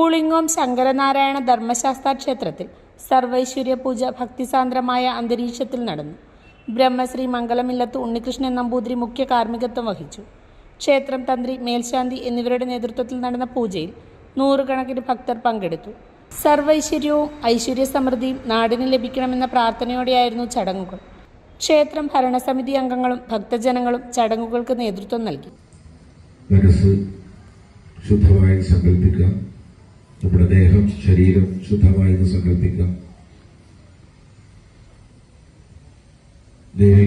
പുളിങ്ങോം ശങ്കരനാരായണ ധർമ്മശാസ്ത്ര ക്ഷേത്രത്തിൽ സർവൈശ്വര്യ പൂജ ഭക്തിസാന്ദ്രമായ അന്തരീക്ഷത്തിൽ നടന്നു. ബ്രഹ്മശ്രീ മംഗലമില്ലത്ത് ഉണ്ണികൃഷ്ണൻ നമ്പൂതിരി മുഖ്യ കാർമ്മികത്വം വഹിച്ചു. ക്ഷേത്രം തന്ത്രി മേൽശാന്തി എന്നിവരുടെ നേതൃത്വത്തിൽ നടന്ന പൂജയിൽ നൂറുകണക്കിന് ഭക്തർ പങ്കെടുത്തു. സർവൈശ്വര്യവും ഐശ്വര്യ സമൃദ്ധിയും നാടിന് ലഭിക്കണമെന്ന പ്രാർത്ഥനയോടെയായിരുന്നു ചടങ്ങുകൾ. ക്ഷേത്രം ഭരണസമിതി അംഗങ്ങളും ഭക്തജനങ്ങളും ചടങ്ങുകൾക്ക് നേതൃത്വം നൽകി. ശുദ്ധമായി സങ്കല്പിക്കാം നമ്മുടെ ദേഹം ശരീരം ശുദ്ധമായി എന്ന് സങ്കല്പിക്കാം. ദേവി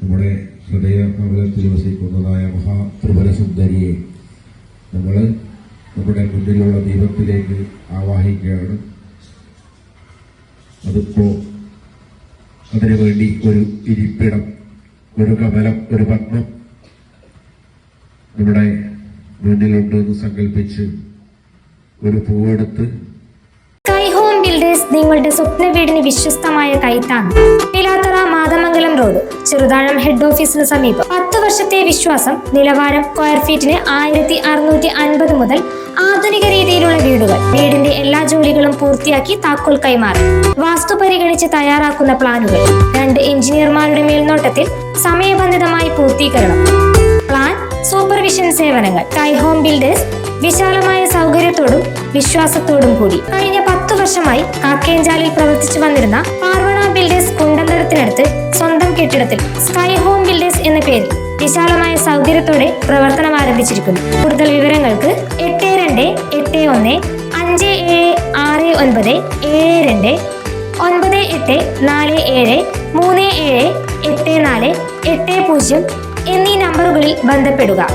നമ്മുടെ ഹൃദയ കമലത്തിൽ വസിക്കുന്നതായ മഹാത്രിപുര സുന്ദരിയെ നമ്മൾ നമ്മുടെ മുന്നിലുള്ള ദീപത്തിലേക്ക് ആവാഹിക്കുകയാണ്. അതിപ്പോ അതിനുവേണ്ടി ഒരു ഇരിപ്പിടം ഒരു കമലം ഒരു പത്മം നമ്മുടെ മുന്നിലുണ്ട് എന്ന് സങ്കല്പിച്ച് ഒരു പൂവെടുത്ത് ബിൽഡേഴ്സ് നിങ്ങളുടെ സ്വപ്ന വീടിന് വിശ്വസ്തമായ കൈത്താണ് പിലാത്തറ മാതമംഗലം റോഡ് ചെറുതാഴം ഹെഡ് ഓഫീസിന് സമീപം. പത്ത് വർഷത്തെ വിശ്വാസം നിലവാരം സ്ക്വയർ ഫീറ്റിന് ആയിരത്തി അറുന്നൂറ്റി അൻപത് മുതൽ ആധുനിക രീതിയിലുള്ള വീടുകൾ. വീടിന്റെ എല്ലാ ജോലികളും പൂർത്തിയാക്കി താക്കോൽ കൈമാറി. വാസ്തു പരിഗണിച്ച് തയ്യാറാക്കുന്ന പ്ലാനുകൾ. രണ്ട് എഞ്ചിനീയർമാരുടെ മേൽനോട്ടത്തിൽ സമയബന്ധിതമായി പൂർത്തീകരണം. പ്ലാൻ സൂപ്പർവിഷൻ സേവനങ്ങൾ ടൈ ഹോം ബിൽഡേഴ്സ് വിശാലമായ സൗകര്യത്തോടും വിശ്വാസത്തോടും കൂടി. കഴിഞ്ഞ പത്തു വർഷമായി കാക്കേഞ്ചാലിൽ പ്രവർത്തിച്ചു വന്നിരുന്ന പാർവണ ബിൽഡേഴ്സ് കുണ്ടന്തരത്തിനടുത്ത് സ്വന്തം കെട്ടിടത്തിൽ സ്കൈ ഹോം ബിൽഡേഴ്സ് എന്ന പേരിൽ വിശാലമായ സൗകര്യത്തോടെ പ്രവർത്തനം ആരംഭിച്ചിരിക്കുന്നു. കൂടുതൽ വിവരങ്ങൾക്ക് എട്ട് രണ്ട് എട്ട് ഒന്ന് അഞ്ച് ഏഴ് ആറ് ഒൻപത് ഏഴ് രണ്ട് ഒൻപത് എട്ട് നാല് ഏഴ് മൂന്ന് ഏഴ് എട്ട് നാല് എട്ട് പൂജ്യം എന്നീ നമ്പറുകളിൽ ബന്ധപ്പെടുക.